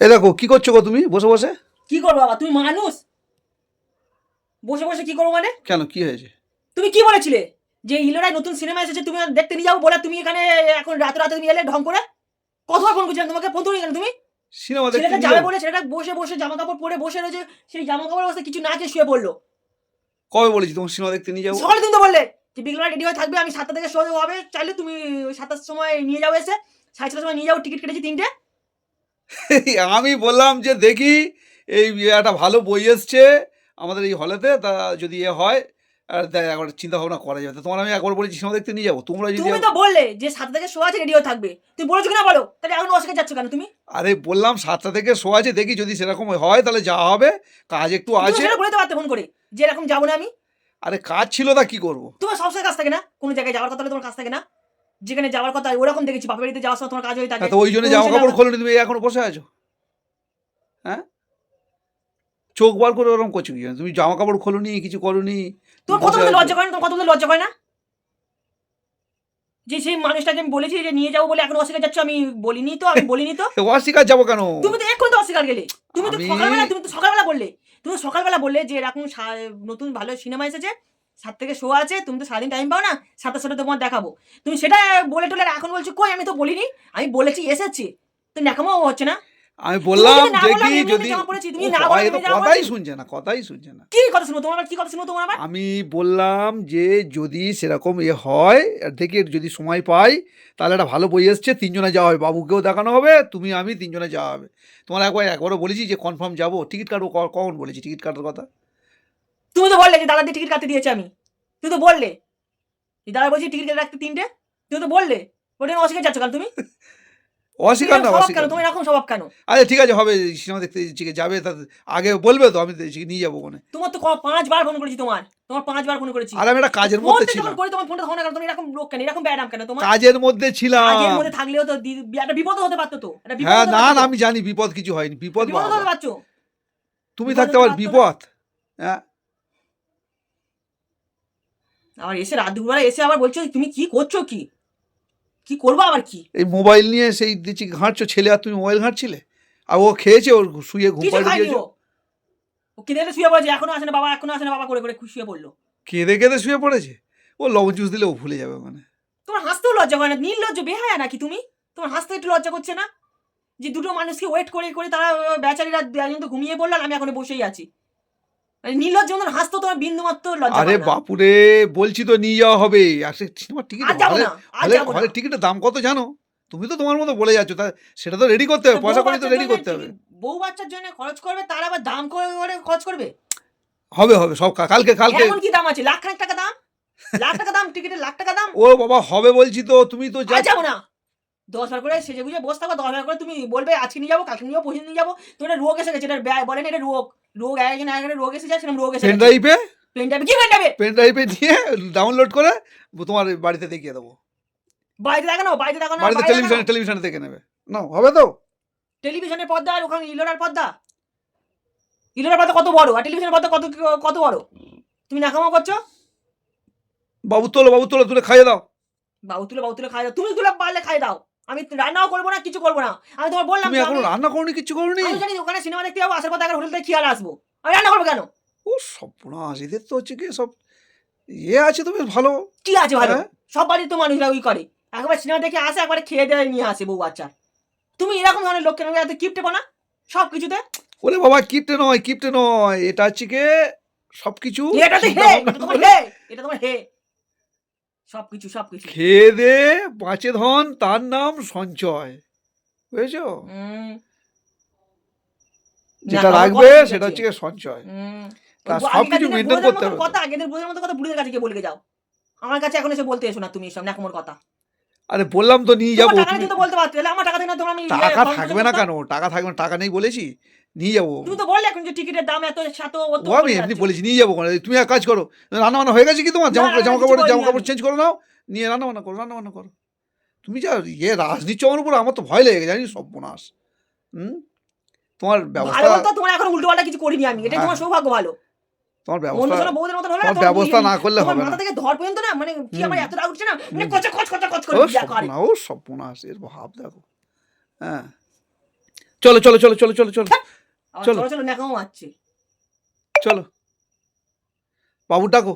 এ দেখো কি করছ গো তুমি? বসে বসে? কি করব বাবা? তুমি মানুষ? বসে বসে কি করব মানে? কেন কি হয়েছে? তুমি কি বলেছিলে? যে হিলোরাই নতুন সিনেমা এসেছে তুমি দেখতে নিয়ে যাব বলে তুমি এখানে এখন রাতে রাতে নিয়ে এলে ঢং করে? কতবার ফোন করছিলাম তোমাকে প্রথম কেন তুমি? সিনেমা দেখতে ছেলেটা যাবে বলে ছেলেটা বসে বসে জামা কাপড় পরে বসে রয়েছে সেই জামা কাপড় অবস্থা কিছু না খেয়ে শুয়ে পড়ল। কবে বলেছি তোমার সিনেমা দেখতে নিয়ে যাব? সকালে তুমি তো বললে যে বিকেলবেলা রেডি হয়ে থাকবে আমি সাতটা থেকে শো হবে চাইলে তুমি সাতটার সময় নিয়ে যাব এসে সাড়ে ছটার সময় নিয়ে যাব টিকিট কেটেছি তিনটে। আমি বললাম যে দেখি এই একটা ভালো বই এসছে আমাদের এই হলেতে তা যদি এ হয় আর একবার চিন্তা ভাবনা করা যাবে। তোমার আমি একবার বলেছি সিনেমা দেখতে নিয়ে যাব। তোমরা যদি তুমি তো বললে যে সাতটা থেকে শো আছে রেডি হয়ে থাকবে। তুমি বলেছ কিনা বলো? তাহলে এখন অস্বীকার যাচ্ছ কেন তুমি? আরে বললাম সাতটা থেকে শো আছে দেখি যদি সেরকম হয় তাহলে যাওয়া হবে। কাজ একটু আছে। বলে তো পারতে ফোন করে যে এরকম যাব না আমি। আরে কাজ ছিল তা কি করব? তোমার সবসময় কাজ থাকে না? কোনো জায়গায় যাওয়ার কথা তোমার কাজ থাকে না? যেখানে যাওয়ার কথা ওরকম দেখেছি বাপের বাড়িতে যাওয়ার সময় তোমার কাজ হয়ে থাকে। ওই জন্য জামা কাপড় খোলনি তুমি এখনও বসে আছো। হ্যাঁ? চোখ বার করে ওরকম করছ কি তুমি জামা কাপড় খোলনি কিছু করনি তোমার কথা লজ্জা করে না? তোমার বলতে লজ্জা করে না? যে সেই মানুষটাকে আমি বলেছি যে নিয়ে যাব বলে এখন অস্বীকার যাচ্ছ আমি বলিনি তো আমি বলিনি তো। অস্বীকার যাব কেন? তুমি তো এক্ষুনি তো অস্বীকার গেলে। তুমি তো সকালবেলা তুমি তো সকালবেলা বললে। তুমি সকালবেলা বললে যে এরকম নতুন ভালো সিনেমা এসেছে সাত থেকে শো আছে তুমি তো সারাদিন টাইম পাও না সাতটা সাথে তোমার দেখাবো। তুমি সেটা বলে টলে এখন বলছো কই আমি তো বলিনি আমি বলেছি এসেছি। তো ন্যাকামো হচ্ছে না। আমি বললাম যদি দেখি কথাই শুনছে না কথাই শুনছে না। কি কথা শুনো তোমার কি কথা শুনো তোমার আমি বললাম যে যদি সেরকম এ হয় দেখি যদি সময় পাই তাহলে একটা ভালো বই এসছে তিনজনে যাওয়া হবে বাবুকেও দেখানো হবে তুমি আমি তিনজনে যাওয়া হবে। তোমার একবার একবারও বলেছি যে কনফার্ম যাব। টিকিট কাটবো কখন বলেছি টিকিট কাটার কথা? তুমি তো বললে যে দাদা দিয়ে টিকিট কাটতে দিয়েছে আমি। তুমি তো বললে। যে দাদা বলছি টিকিট কেটে রাখতে তিনটে। তুমি তো বললে। ওটা অস্বীকার যাচ্ছ কেন তুমি? অস্বীকার না অস্বীকার। তোমার এরকম স্বভাব কেন? আচ্ছা ঠিক আছে হবে সিনেমা দেখতে ঠিক যাবে তা আগে বলবে তো আমি নিয়ে যাব ওখানে তোমার তো পাঁচবার ফোন করেছি তোমার। তোমার পাঁচবার ফোন করেছি। আর আমি একটা কাজের মধ্যে ছিলাম। যখন তোমার ফোনটা ধরো তুমি এরকম লোক কেন? এরকম ব্যাডাম কেন তোমার? কাজের মধ্যে ছিলাম। কাজের মধ্যে থাকলেও তো একটা বিপদ হতে পারতো তো। হ্যাঁ না না আমি জানি বিপদ কিছু হয়নি। বিপদ বিপদ হতে পারছ। তুমি থাকতে পার বিপদ। হ্যাঁ। আবার এসে রাত দুপুরবেলা এসে আবার বলছো তুমি কি করছ কি? কি করব আবার কি? এই মোবাইল নিয়ে সেই দিচ্ছি ঘাঁটছো ছেলে আর তুমি মোবাইল ঘাঁটছিলে? আর ও খেয়েছে ওর শুয়ে ঘুম কিছু দিয়েছ? ও। কেঁদে কেঁদে শুয়ে পড়েছে এখনও আসে না বাবা এখনও আসে না বাবা করে করে শুয়ে পড়ল। কেঁদে কেঁদে শুয়ে পড়েছে? ও লবণ জুস দিলে ও ভুলে যাবে ওখানে। তোমার হাসতেও লজ্জা করে না? নির্লজ্জ বেহায়া নাকি তুমি? তোমার হাসতে একটু লজ্জা করছে না? যে দুটো মানুষকে ওয়েট করে করে তারা বেচারিরা একজন তো ঘুমিয়ে পড়লাম আমি এখন বসেই আছি। মানে নির্লজ্জ মতন হাসতো তোমার বিন্দু মাত্র লজ্জা আরে না। বাপুরে বলছি তো নিয়ে যাওয়া হবে। আর সে সিনেমার টিকিট আর যাব না আর যাব না। হলে টিকিটের দাম কত জানো? তুমি তো তোমার মতো বলে যাচ্ছ তা সেটা তো রেডি করতে হবে পয়সা করে তো রেডি করতে হবে। বউ বাচ্চার জন্য খরচ করবে তার আবার দাম করে করে খরচ করবে? হবে হবে সব কালকে কালকে। এখন কি দাম আছে? লাখ খানেক টাকা দাম? লাখ টাকা দাম টিকিটের লাখ টাকা দাম? ও বাবা হবে বলছি তো তুমি তো যা যাব না। দশ বার করে সেজে গুজে বসে থাকো দশ বার করে তুমি বলবে আজকে নিয়ে যাব কালকে নিয়ে যাব পরশু নিয়ে যাব। তোমার রোগ এসে গেছে এটা ব্যা- বলেন এটা রোগ। রোগ একজন একজন রোগ এসে যাচ্ছে সেরকম রোগ এসে পেন ড্রাইভে পেন কি পেন ড্রাইভে দিয়ে ডাউনলোড করে তোমার বাড়িতে দেখিয়ে দেবো। বাড়িতে দেখানো বাড়িতে দেখানো বাড়িতে টেলিভিশনে টেলিভিশনে দেখে নেবে। না হবে তো? টেলিভিশনের পর্দা আর ওখানে ইলোরার পর্দা? ইলোরার পর্দা কত বড়? আর টেলিভিশনের পর্দা কত কত বড়? তুমি নাকামো করছ? বাবু তোলো বাবু তোলো তুলে খাইয়ে দাও। বাবু তুলে বাবু তুলে খাই দাও। তুমি তুলে পারলে খাই দাও। আমি রান্নাও করব না কিছু করব না। আমি তোমার বললাম তুমি তো, এখনও রান্না করনি কিছু করনি? আমি জানি ওখানে সিনেমা দেখতে যাব আসার পর দেখার হোটেল থেকে খেয়াল আসব। আমি রান্না করব কেন? ও সর্বনাশ এদের তো হচ্ছে কি সব ইয়ে আছে তো বেশ ভালো। কি আছে ভালো? হ্যাঁ? সব বাড়ির তো মানুষরা ওই করে। একবার সিনেমা দেখে আসে একবারে খেয়ে দেয় নিয়ে আসে বউ বাচ্চা। তুমি এরকম ধরনের লোক কেন এত কিপটে না? সব কিছুতে? ওরে বাবা কিপটে নয় কিপটে নয়। এটা হচ্ছে কি এটা তো হে এটা তোমার হে এটা তোমার হে। সবকিছু সবকিছু। খেয়ে দে বাঁচে ধন তার নাম সঞ্চয়। বুঝেছ? যেটা রাখবে সেটা হচ্ছে। সঞ্চয়। তা সবকিছু মেনটেন করতে হবে। কথা আগেদের বোঝার মতো কথা বুড়িদের কাছে গিয়ে বলে যাও। আমার কাছে এখন এসে বলতে এসো না তুমি এসব নাকমোর কথা। আরে বললাম তো নিয়ে যাব। টাকা তুমি নিয়ে তো বলতে পারতে তাহলে আমার টাকা দিয়ে না তোমার আমি টাকা থাকবে না কেন? টাকা থাকবে না টাকা নেই বলেছি নিয়ে যাব। তুমি তো বললে এখন যে টিকিটের দাম এত সাত ও আমি এমনি বলেছি নিয়ে যাব। তুমি এক কাজ করো রান্না বান্না হয়ে গেছে কি তোমার? জামা জামা কাপড় জামা কাপড় চেঞ্জ করে নাও নিয়ে রান্না বান্না করো রান্না বান্না করো। তুমি যা ইয়ে রাজনীতি আমার উপর আমার তো ভয় লেগে গেছে জানিস সর্বনাশ। হুম? তোমার ব্যবস্থা বলতো তোমার এখন উল্টো পাল্টা কিছু করিনি আমি এটা হ্যাঁ। তোমার সৌভাগ্য ভালো। তোমার ব্যবস্থা বউদের হলে তোমার ব্যবস্থা না করলে হবে না। মাথা থেকে ধর পর্যন্ত না মানে কি আমার এত রাগ উঠছে না মানে। কচা কচ কচা কচ করে ও বিয়া করে ও সর্বনাশ এর ভাব দেখো। হ্যাঁ। চলো চলো চলো চলো চলো চলো। চলো। চলো নেকাও মারছে। চলো। বাবু ডাকো।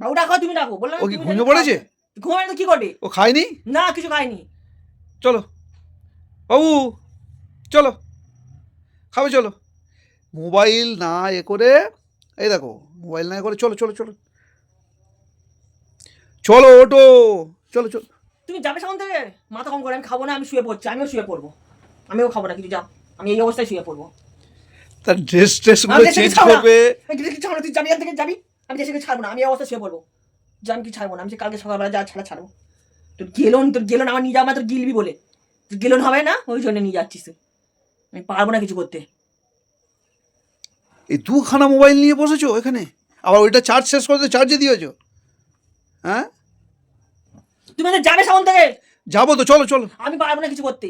বাবু ডাকো তুমি ডাকো। বললাম ও কি ঘুমিয়ে পড়েছে? ঘুমায় তো কি করবে? ও খায়নি? না কিছু খাইনি চলো। বাবু চলো। খাবে চলো। মোবাইল না এ করে এই দেখো মোবাইল না এ করে চলো চলো চলো। চলো ওটো চলো চলো। তুমি যাবে সামন থেকে? মাথা কম করে আমি খাব না আমি শুয়ে পড়ছি আমিও শুয়ে পড়ব। আমিও খাব না কিছু যাও। আমি এই অবস্থায় শুয়ে পড়ব। তার ড্রেস ট্রেসগুলো আমি দেখছি চেঞ্জ। করবে। তুই যাবি থেকে যাবি? আমি দেশে কিছু ছাড়বো না আমি এই অবস্থায় শুয়ে পড়ব। যে আমি কি ছাড়বো না আমি কালকে সকালবেলা যা ছাড়া ছাড়বো। তোর গেলন তোর গেলন আমার নিয়ে যাওয়া মানে তোর গিলবি বলে। তোর গেলন হবে না? ওই জন্য নিয়ে যাচ্ছিস আমি পারব না কিছু করতে। এই দুখানা মোবাইল নিয়ে বসেছো এখানে? আবার ওইটা চার্জ শেষ করতে চার্জে দিয়েছ। হ্যাঁ? তুমি আমাদের যাবে সামন থেকে? যাব তো চলো চলো। আমি পারব না কিছু করতে।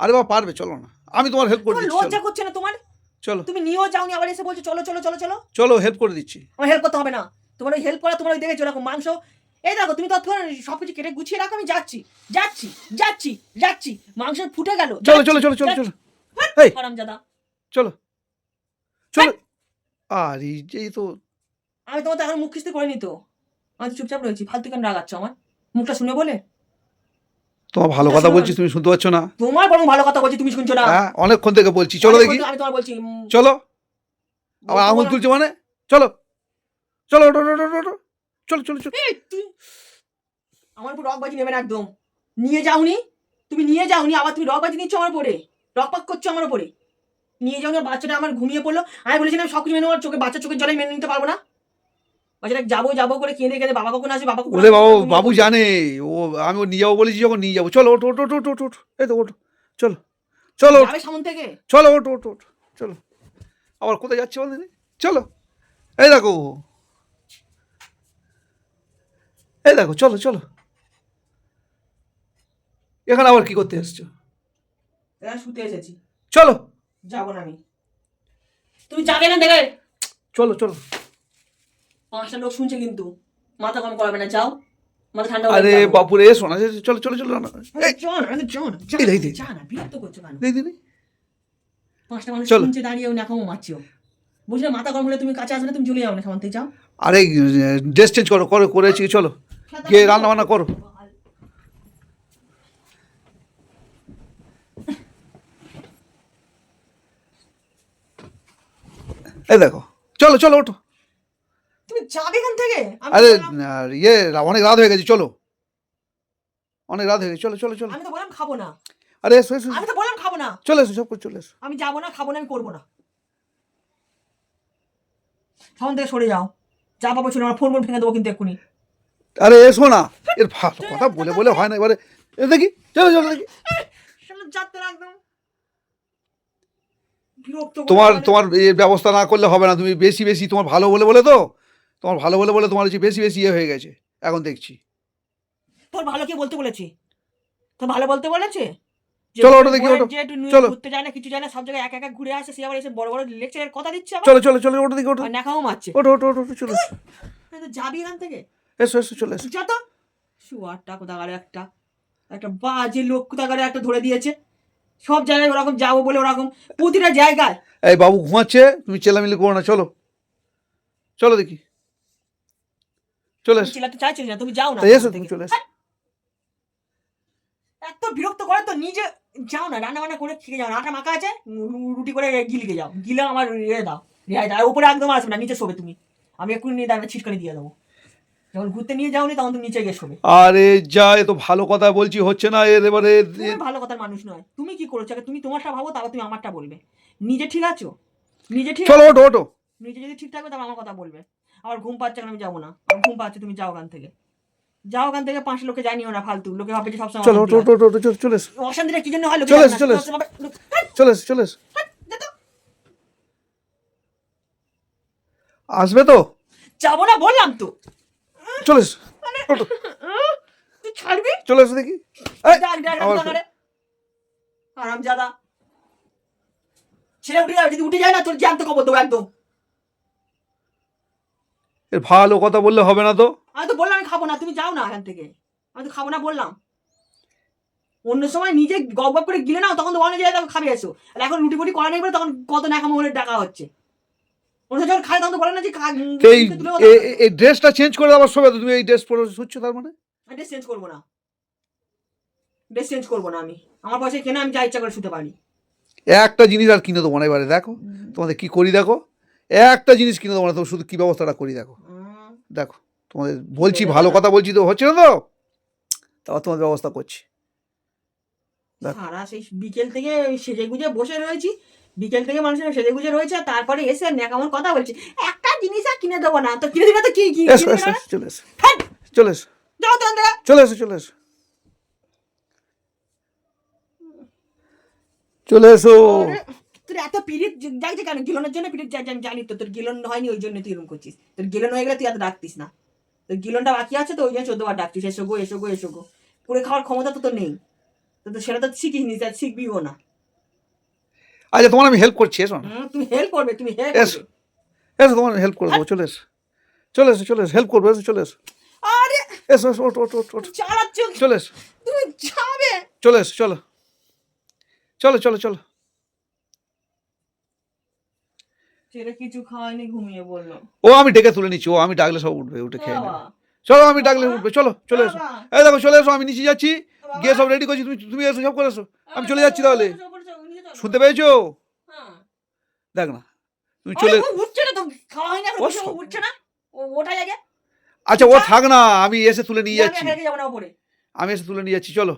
আরে বাবা পারবে চলো না। আমি তোমার হেল্প করে দিচ্ছি লজ্জা। করছে না তোমার? চলো। তুমি নিয়েও যাওনি আবার এসে বলছো চলো চলো চলো চলো। চলো হেল্প করে দিচ্ছি। আমার হেল্প করতে হবে না। তোমার ওই হেল্প করা তোমার ওই দেখেছ এরকম মাংস। এই দেখো তুমি তো সব কিছু কেটে গুছিয়ে রাখো আমি যাচ্ছি। যাচ্ছি যাচ্ছি যাচ্ছি। মাংস ফুটে গেল। চলো চলো চলো চলো চলো। এই। হারামজাদা। চলো। চলো। আর এই তো আমি তোমার এখন মুখ খিস্তি করিনি তো। আমি তো চুপচাপ রয়েছি ফালতু কেন রাগাচ্ছ আমার মুখটা শুনে বলে? তোমার ভালো কথা বলছি তুমি শুনতে পাচ্ছ না। তোমার বরং ভালো কথা বলছি তুমি শুনছো না। হ্যাঁ অনেকক্ষণ থেকে বলছি। চলো দেখি। আমি তোমার বলছি চলো। আবার আঙুল তুলছে মানে? চলো। চলো ওটো ওটো ওটো চলো চলো চলো। তুই- আমার উপর রকবাজি নেবে না একদম। নিয়ে যাওনি? তুমি নিয়ে যাওনি আবার তুমি রক বাজি নিচ্ছ আমার উপরে। রকপাক করছ আমার উপরে। নিয়ে যাওনি আর বাচ্চাটা আমার ঘুমিয়ে পড়ল। আমি বলেছিলাম সব কিছু মেনে নেওয়ার চোখে বাচ্চার চোখের জলে মেনে নিতে পারব না। বাচ্চাটা যাব যাব করে কেঁদে কেঁদে বাবা কখন আসবে বাবা কখন ওরে বাবু বাবু জানে ও আমি ও নিয়ে যাব বলেছি যখন নিয়ে যাব। চলো ওটো ওটো ওটো ওটো ওটো এই তো ওটো চলো চলো সামন থেকে? চলো ওটো ওটো ওটো চলো। আবার কোথায় যাচ্ছে বল দিদি? চলো এই দেখো। এই দেখো চলো চলো। এখানে আবার কি করতে এসছো? শুতে এসেছি। চলো যাব না আমি। তুমি যাবে না দেখে? চলো চলো। পাঁচটা লোক শুনছে কিন্তু। মাথা কম করাবে না যাও। মাথা ঠান্ডা আরে। বাপুরে এসো না চলো চলো চলো না আরে না, আরে বিরক্ত করছ কেন? পাঁচটা মানুষ শুনছে দাঁড়িয়েও বুঝলে মাথা গরম হলে তুমি কাছে আসবে না তুমি চলে যাও না সামন থেকে যাও। আরে ড্রেস চেঞ্জ করো করো করেছি চলো। গিয়ে রান্না বান্না করো। এই দেখো চলো চলো ওঠো। তুমি যাবে এখান থেকে? আরে আর ইয়ে অনেক রাত হয়ে গেছে চলো। অনেক রাত হয়ে গেছে চলো চলো চলো। আমি তো বললাম খাব না। আরে এসো এসো। আমি তো বললাম খাব না। চলে এসো সব করে চলে এসো। আমি যাব না খাব না আমি করব না। সামন থেকে সরে যাও। যা পাবো শুনে আমার ফোন ফোন ভেঙে দেবো কিন্তু এক্ষুনি। আরে এসো না। এর ভালো কথা বলে বলে হয় না এবারে এ দেখি চলো চলো দেখি শালা যাচ্ছে না একদম বিরক্ত করে তোমার মানে- তোমার এ ব্যবস্থা না করলে হবে না। তুমি বেশি বেশি তোমার ভালো বলে বলে তো? তোমার ভালো বলে বলে তোমার হচ্ছে বেশি বেশি ইয়ে হয়ে গেছে। এখন দেখছি। তোর ভালো কে বলতে বলেছি। তোর ভালো বলতে বলেছে? যে চলো, ওটা দেখি, ওটা। চলো। ঘুরতে যায় না কিছু যায় না সব জায়গায় একা একা ঘুরে আসে সে আবার এসে বড় বড় লেকচারের কথা দিচ্ছে চলো চলো চলো ওটা দেখি ওটা। নাকাও মারছে। ওটো ওটো ওটো চলো। তো যাবি এখান থেকে? এসো এসো চলে এসো। যত শুয়ারটা কোথাকারে একটা। একটা বাজে লোক কোথাকারে একটা ধরে দিয়েছে। সব জায়গায় ওরকম যাব বলে ওরকম প্রতিটা জায়গায়। এই বাবু ঘুমাচ্ছে তুমি চেলামিলি করো না চলো। চলো দেখি। চলে এসো। চিল্লাতে চাইছিস না তুমি যাও না এসো তুমি। চলে এসো। এত বিরক্ত করে তো নিজে যাও না রান্না বান্না করে খেয়ে যাও না। আটা মাখা আছে রুটি করে গিলকে যাও। গিলে আমার ইয়ে দাও রেহাই দাও। উপরে একদম আসবে না নিচে শোবে তুমি। আমি এক্ষুনি নিয়ে দাঁড়া ছিটকানি দিয়ে দেবো। যখন ঘুরতে নিয়ে যাওনি তখন তুমি নিচে গিয়ে শোবে। আরে যা এ তো ভালো কথা বলছি হচ্ছে না এর এবারে তুমি ভালো কথার মানুষ নয়। তুমি কি করেছ? আগে তুমি তোমারটা ভাবো তারপর তুমি আমারটা বলবে। নিজে ঠিক আছো? নিজে ঠিক চলো? ওটো ওটো নিজে যদি ঠিক থাকবে তবে আমার কথা বলবে। আমার ঘুম পাচ্ছে আমি যাব না? আমার ঘুম পাচ্ছে তুমি যাও ওখান থেকে। যাও ওখান থেকে পাঁচ লোকে জানিও না ফালতু। লোকে ভাবে যে সবসময় চলো হয়। ওটো ওটো চলো চলে অশান্তিটা কি জন্য হয়? লোকে চলে। চলে লোক- হ্যাঁ, চলে চলে হ্যাঁ। আসবে তো? যাব না বললাম তো। চলে এসো। তুই ছাড়বি? চলে এসো দেখি। আরাম জাদা ছেলে উঠে যাবে যদি উঠে যায় না তোর জ্যান্ত খবর দেবো একদম। এর ভালো কথা বললে হবে না তো। আমি তো বললাম আমি খাব না তুমি যাও না এখান থেকে। আমি তো খাব না বললাম। অন্য সময় নিজে গপ গপ করে গিলে নাও তখন তো অনেক জায়গায় তখন খাবে এসো। আর এখন রুটি ফুটি করা নেই বলে তখন কত নাকামো বলে ডাকা হচ্ছে। এই ড্রেসটা চেঞ্জ করে দেওয়ার সময় তুমি এই ড্রেস পরে শুচ্ছ তার মানে? ড্রেস চেঞ্জ করব না। ড্রেস চেঞ্জ করব না আমি। আমার কেন আমি যা ইচ্ছা করে শুতে পারি। একটা জিনিস আর কিনে দেবো না এবারে দেখো। তোমাদের কি করি দেখো? একটা জিনিস কিনে দেবো না শুধু কি ব্যবস্থাটা করি দেখো? দেখো তোমাদের বলছি ভালো কথা বলছি তো হচ্ছে না তো? তাও তোমাদের ব্যবস্থা করছি। দেখো। সারা সেই বিকেল থেকে সেজে গুজে বসে রয়েছি। বিকেল থেকে মানুষের সেজে গুজে রয়েছে তারপরে এসে ন্যাকামোর কথা বলছি। একটা জিনিস আর কিনে দেবো না। তো কিনে দিবে তো কি? কি চলে এসো। চলে এসো। যাও তো চলে এসো চলে এসো। চলে এসো। তোর এত পিরিত যাইছে কেন? গিলনের জন্য পিরিত যাই আমি জানি তো তোর গিলন হয়নি ওই জন্য তুই এরকম করছিস। তোর গিলন হয়ে গেলে তুই এত ডাকতিস না। তোর গিলনটা বাকি আছে তো ওই জন্য চোদ্দ বার ডাকছিস এসো গো এসো গো এসো গো। করে খাওয়ার ক্ষমতা তো তোর নেই। তো সেটা তো শিখিস নি শিখবিও না। আচ্ছা তোমার আমি হেল্প করছি এসো। না তুমি হেল্প করবে তুমি হেল্প এসো। এসো তোমার হেল্প করে দেবো চলে এসো। চলে এসো চলে এসো হেল্প করব এসো চলে এসো। আরে! এসো এসো ওটো ওটো ওটো চালাচ্ছ চলে এসো। তুমি যাবে? চলে এসো চলো। চলো চলো চলো। কিছু খাওয়ায়নি ঘুমিয়ে বলল ও আমি ডেকে তুলে নিচ্ছি ও আমি ডাকলে সব উঠবে উঠে খেয়ে নেবে। চলো আমি ডাকলে উঠবে চলো চলে এসো। এই দেখো চলে এসো আমি নিচে যাচ্ছি। গিয়ে সব রেডি করছি তুমি তুমি এসো সব করে এসো। আমি চলে যাচ্ছি তাহলে। শুনতে পেয়েছ? হ্যাঁ। দেখ না তুমি চলে উঠছে না তো খাওয়া হয় সব- উঠছে না? ওটা আগে আচ্ছা ও থাক না আমি এসে তুলে নিয়ে যাচ্ছি। না আমি এসে তুলে নিয়ে যাচ্ছি চলো।